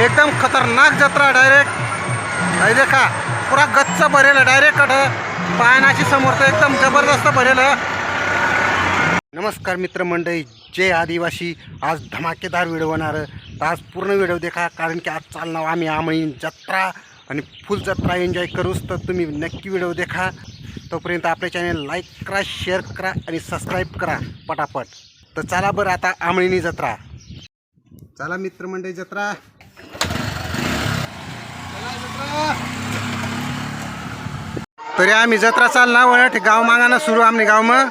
एकदम खतरनाक जत्रा डायरेक्ट हे देखा पुरा गच्च भरेल डायरेक्ट पाहण्याची पायनाची एकदम जबरदस्त भरेल नमस्कार मित्रमंडळी जय आदिवासी. आज धमाकेदार व्हिडिओ होणार तर आज पूर्ण व्हिडिओ देखा कारण की आज चालणार आम्ही आम्ही जत्रा आणि फुल जत्रा एन्जॉय करूच. तर तुम्ही नक्की व्हिडिओ देखा. तोपर्यंत आपल्या चॅनल लाईक करा शेअर करा आणि सबस्क्राईब करा पटापट. तर चला बरं आता आमळीनी जत्रा. चला मित्रमंडळी जत्रा. तरी आम्ही जत्रा चालना वळट गाव मागाना सुरू आम्ही गाव मग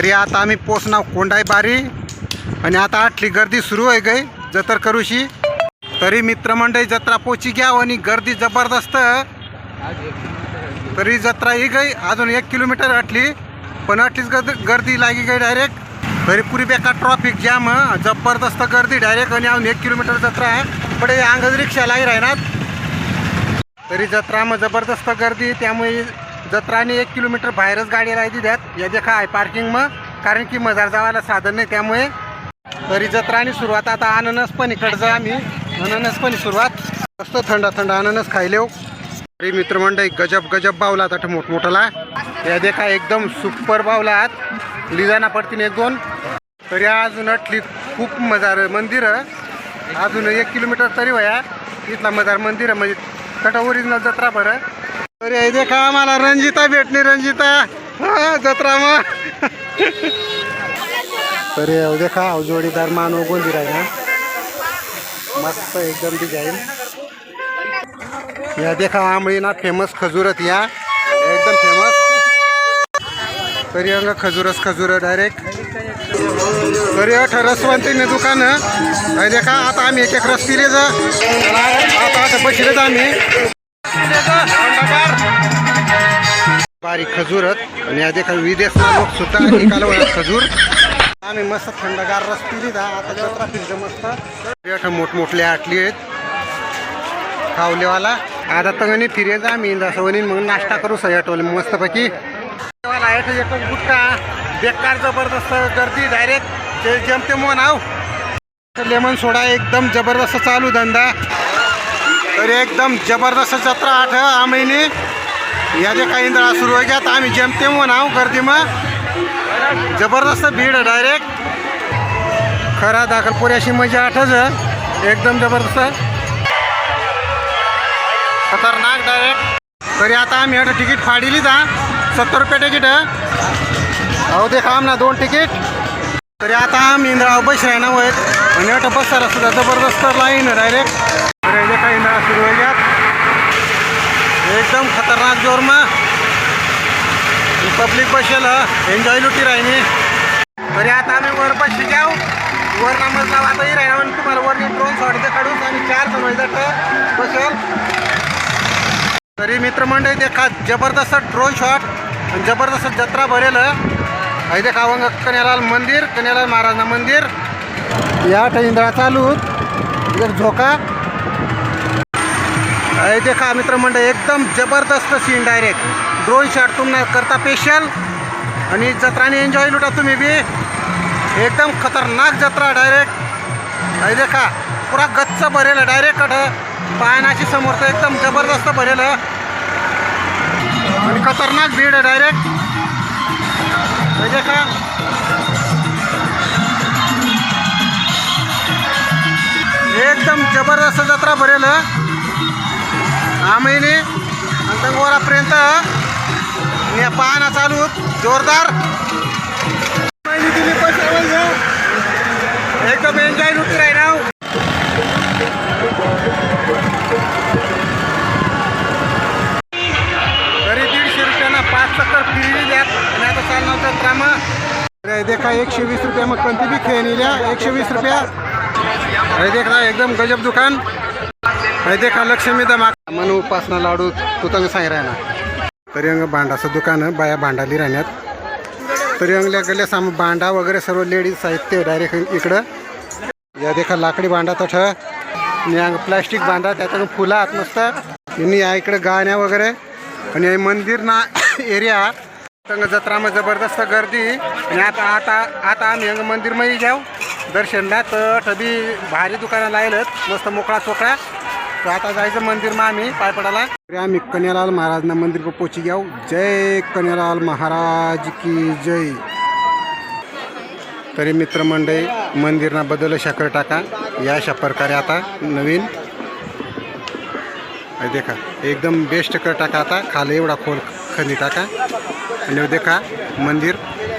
तरी आता आम्ही पोचणार कोंडाई बारी आणि आता आठली गर्दी सुरू आहे गई जतर करूशी. तरी मित्रमंडळी जत्रा पोची घ्या आणि गर्दी जबरदस्त. तरी जत्रा ही गई अजून एक किलोमीटर अटली पण अटलीच गर्दी गर्दी लागी गई डायरेक्ट तरी पुरी बेकार ट्रॉफिक जॅम जबरदस्त गर्दी डायरेक्ट आणि अजून एक किलोमीटर जत्रा आहे. पण अंगज रिक्षा लाई राहणार. तरी जत्रा मग जबरदस्त गर्दी त्यामुळे जत्राने एक किलोमीटर बाहेरच गाडी राहायची द्यात या देखा आहे पार्किंग मग. कारण की मजार जावायला साधन नाही त्यामुळे तरी जत्राने सुरुवात. आता अननस पण इकडचं आम्ही. अननस पण सुरुवात. मस्त थंड थंड अननस खायले हो. तरी मित्रमंडळी गजब गजब बावला आता मोठमोठाला. या देखा एकदम सुपर बावला आहात. लिजाना पडतीन एक दोन. तरी अजून अटली खूप मजार मंदिर. अजून एक किलोमीटर तरी वया इथला मजार मंदिर म्हणजे तट ओरिजिनल जत्रा बरं अरे हे देखा आम्हाला. रंजिता भेटली रंजिता. हा, जत्रा मग तरी हे हो देखा हो जोडीदार मानव गोंदी आहे ना. मस्त एकदम डिझाईन या देखा आंबळी ना फेमस खजूरत या. एकदम फेमस तरी अंग खजूरच खजूर डायरेक्ट तरी अठ रसवंतीने दुकान. देखा आता आम्ही एक एक रस पिले जा. आता आता बसलेच आम्ही. बारीक खजूरत आणि या देखा विदेशना लोक सुद्धा निकाल खजूर. आम्ही मस्त थंडगार रस पिली दा आता जत्रा फिरलं मस्त. रेठ मोठमोठले आटली आहेत. खावलेवाला. आता तंगणी फिरे जा. मी जसं मग नाश्ता करू सयाटोले मस्तपैकी. वाला एक एकच गुटका बेकार जबरदस्त गर्दी. डायरेक्ट ते जमते मोन आव लेमन सोडा एकदम जबरदस्त चालू धंदा. तर एकदम जबरदस्त जत्रा आठ आम्ही या काही इंद्रा सुरू आहे आता आम्ही जेमतेम म्हणून आहो गर्दी मग. जबरदस्त भीड डायरेक्ट खरा दाखल दाखलपुऱ्याशी मजा म्हणजे आठच एकदम जबरदस्त. खतरनाक डायरेक्ट तरी आता आम्ही आता तिकीट फाडिली जा सत्तर रुपये तिकीट अहो ते काम ना दोन तिकीट. तरी आता आम्ही इंद्रा बस आहे ना आणि आता बसायला सुद्धा जबरदस्त लाईन डायरेक्ट काही एकदम खतरनाक जोरमा. पब्लिक बसेल एन्जॉय लुटी राहिनी तरी आता आम्ही वर बसली जाऊ वर नामजला आताही राहिला म्हणजे आणि तुम्हाला वर ड्रोन शॉट काढून आम्ही चार जण बसेल. तरी मित्रमंडळी देखा जबरदस्त ड्रोन शॉट आणि जबरदस्त जत्रा भरेल आहे देखा अवंग कन्यालाल मंदिर कन्यालाल महाराज मंदिर. या इंद्रा चालू. एक झोका. देखा मित्रमंडळ एकदम जबरदस्त सीन डायरेक्ट ड्रोन शॉट तुम्हाला करता स्पेशल आणि जत्राने एन्जॉय लुटा तुम्ही बी. एकदम खतरनाक जत्रा डायरेक्ट आहे देखा पुरा गच्च भरेल डायरेक्ट कट पायनाची समोर तर एकदम जबरदस्त भरेल. आणि खतरनाक भीड आहे डायरेक्ट आहे देखा एकदम जबरदस्त जत्रा भरेल. आम्हीने अंतंगोरापर्यंत या पाहणं चालू जोरदार. महिने दिली पैसे म्हणजे. एकदम एन्जॉय लुटी राही ना तरी दीडशे रुपयानं पाच चक्कर फिरली द्यात. आणि आता चालणार मग अरे देखा एकशे वीस रुपया मग कोणती बी खेळणी द्या एकशे वीस रुपया. अरे देख एकदम गजब दुकान. देखा लक्ष्मी दमा मन उपासना लाडू तू तंग सांग राय तरी अंग भांडाचं दुकान बाया भांडाली राहण्यात. तरी अंगल्या गल्या साम भांडा वगैरे सर्व लेडीज साहित्य डायरेक्ट इकडं. या देखा लाकडी भांडा तठ आणि अंग प्लास्टिक बांधा त्याच्यानं फुलं आत नसतं आणि या इकडं गाण्या वगैरे. आणि मंदिर ना एरिया तंग जत्रामध्ये जबरदस्त गर्दी. आणि आता आता आता आम्ही अंग मंदिरमध्ये जाऊ. दर्शनला तर ठबी भारी दुकानं लायलत. मस्त मोकळा चोकळा. तर आता जायचं मंदिर मग आम्ही पाय पडायला तरी आम्ही कन्यालाल महाराजना मंदिर पर पोची जाऊ. जय कन्यालाल महाराज की जय. तरी मित्रमंडळी मंदिरना बदल शाकर टाका. या अशा प्रकारे आता नवीन. हे देखा एकदम बेस्ट कर टाका आता. खाली एवढा खोल खंदी टाका. आणि देखा मंदिर.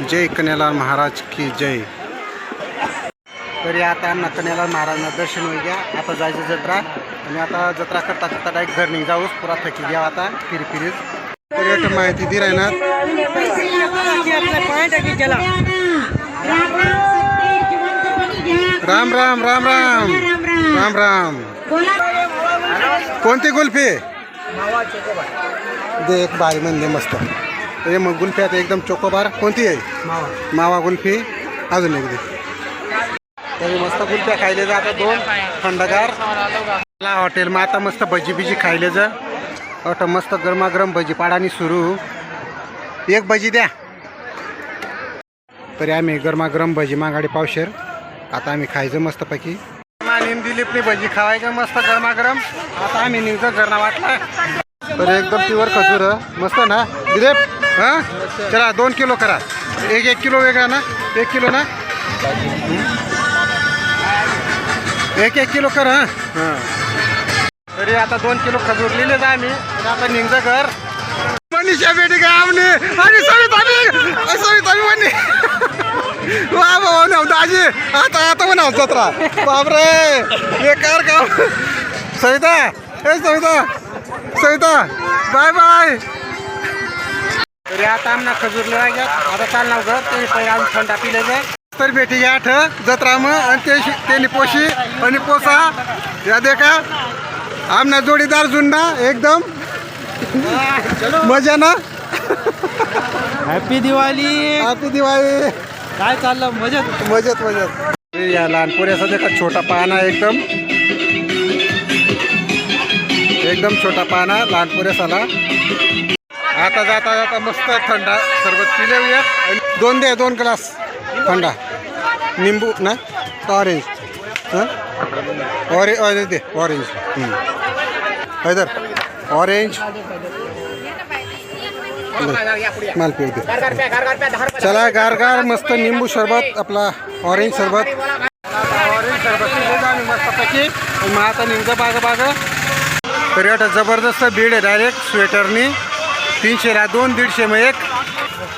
जय कन्यालाल महाराज की जय. तरी आता कन्यालाल महाराजांना दर्शन होईल घ्या. आता जायचं जत्रा. आणि आता जत्रा करता करता डायरेक्ट घर निघ जाऊस पुरा थकी घ्या आता फिरी फिरीच. पर्यटन माहिती दी राहणार राम राम राम राम. राम राम. कोणती कुल्फी दे एक बारी म्हणले मस्त. हे मग गुल्फी आता एकदम चोकोबार. कोणती आहे? मावा गुल्फी. अजून एक दे. तरी मस्त कुलप्या खायले जा. आता दोन थंडगार. ला हॉटेलमा आता मस्त भजी बिजी खायले जा. आता मस्त गरमागरम भजी पाडानी सुरू. एक भजी द्या. तरी आम्ही गरमागरम भजी मागाडी पावशेर. आता आम्ही खायचं मस्तपैकी. मानीन दिलीपनी भजी खावायचं मस्त गरमागरम. आता आम्ही निघतो गरणा वाटला. तर एकदम प्युअर खजूर मस्त ना? दिलीप हां? चला दोन किलो करा. एक एक किलो वेगळा ना? एक किलो ना? एक एक किलो कर हां. तरी आता दोन किलो खजूर लिहिले जा आम्ही. आणि आता निघतं घर. मनीषा बेटी का आमने? आणि सविता सविता म्हणे वा वा म्हणाव दाजी. आता आता म्हणाव जत्रा बापरे. बेकार काम सविता. ए सविता. सविता. Bye bye. तरी आता आमना खजूर लागल्या आता चालणार घर. ते पहिले आम्ही थंडा पिले जाय तर भेटी या आठ जत्रा मग आणि ते त्यांनी पोशी आणि पोसा या दे का आमना जोडीदार जुंडा एकदम. मजा ना हॅपी दिवाळी हॅपी दिवाळी काय चाललं? मजेत? मजेत मजेत. या लहान पोऱ्याचा देखा छोटा पाना एकदम. एकदम छोटा पाना लहान पोऱ्यासाला आता जाता जाता मस्त थंडा. सरबत पिले दोन दे दोन ग्लास थंडा. निंबू ना ऑरेंज हां ऑरेंज ऑरेंज दे ऑरेंज हैदर ऑरेंज माल दे चला गार गार मस्त निंबू सरबत आपला ऑरेंज सरबत ऑरेंज सरबत मस्तपैकी मग आता निघतं बाग बाग तरी आता जबरदस्त बीड आहे डायरेक्ट स्वेटरनी तीनशेला दोन दीडशे मग एक.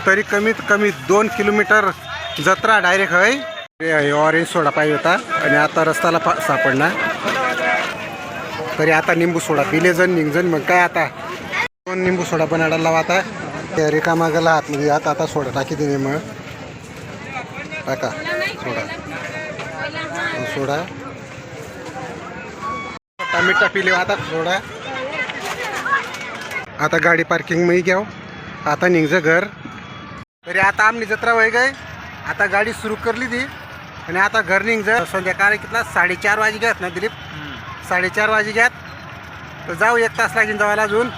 तरी कमीत कमी दोन किलोमीटर जत्रा डायरेक्ट आहे. ते ऑरेंज सोडा पाहिजे होता. आणि आता रस्त्याला पा सापडणार तरी आता निंबू सोडा. पिले जण निघजण मग काय आता? दोन निंबू सोडा बनायला लावा आता. ते रिकामा गेला आतमध्ये आता आता सोडा टाकी दिली मग. टाका. सोडा. सोडा. टमिटा पिले आता सोडा. आता गाडी पार्किंग मी घ्याव. आता निघजे घर. तरी आता आमनी जत्रा वय गय आता गाडी सुरू करली ती. आणि आता घर निघचं संध्याकाळी कितला? साडेचार वाजे घ्यात ना दिलीप? साडेचार वाजे घ्यात तर जाऊ एक तास लागेल जावायला अजून.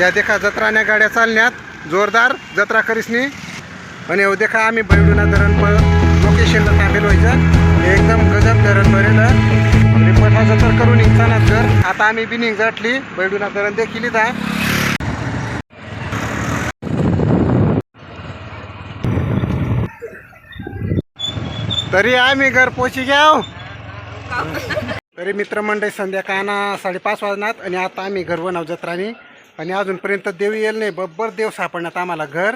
या देखा जत्राण्या गाड्या चालण्यात. जोरदार जत्रा करीसनी. आणि हो देखा आम्ही बैडुना धरण प लोकेशनला थांबेल व्हायचं. एकदम गजब धरण भरेल. आणि पठा जत्र करून निघताना घर. आता आम्ही बी निघटली बैडुना धरण देखील आहे. तरी आम्ही घर पोची घ्याव. तरी मित्रमंडळी संध्याकाळना साडेपाच वाजण्यात आणि आता आम्ही घर बनव जत्रानी आणि अजूनपर्यंत देव येईल नाही बब्बर देव सापडण्यात आम्हाला घर.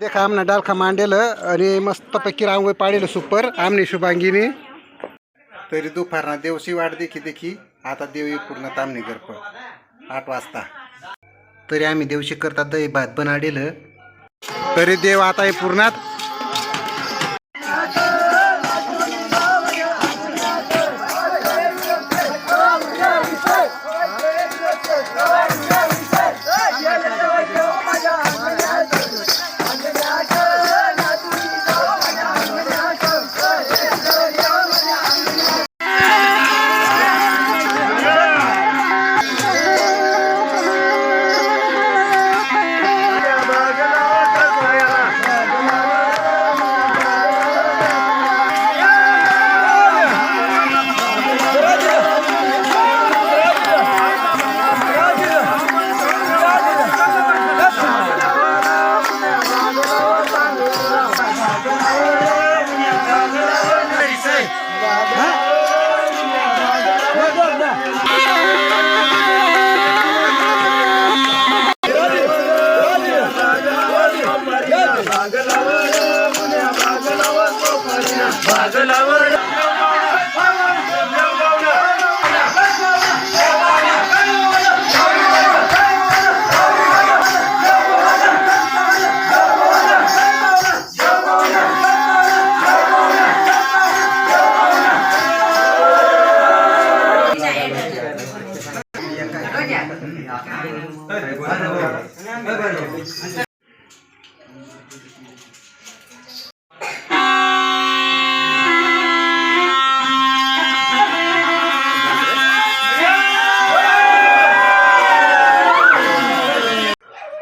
देखा आमना डालखा मांडेलं आणि मस्तपैकी रांगोळी पाडेलं सुपर आमनी शुभांगीनी. तरी दुपारना देवशी वाट देखी देखी आता देव येईल पूर्ण तामने घर आठ वाजता. तरी आम्ही देवशी करता दही भात बनाडेलं. तरी देव आता हे पूर्णात.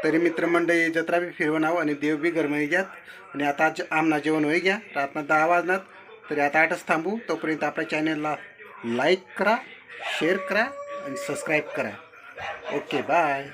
तरी मित्रमंडळी जत्रा बी फिरवून आहो आणि देव बी गरमाई घ्यात. आणि आता आमना जेवण होई घ्या. रातना दहा वाजणार तरी आता आठच थांबू. तोपर्यंत आपल्या चॅनलला लाईक करा शेअर करा आणि सबस्क्राईब करा. Okay bye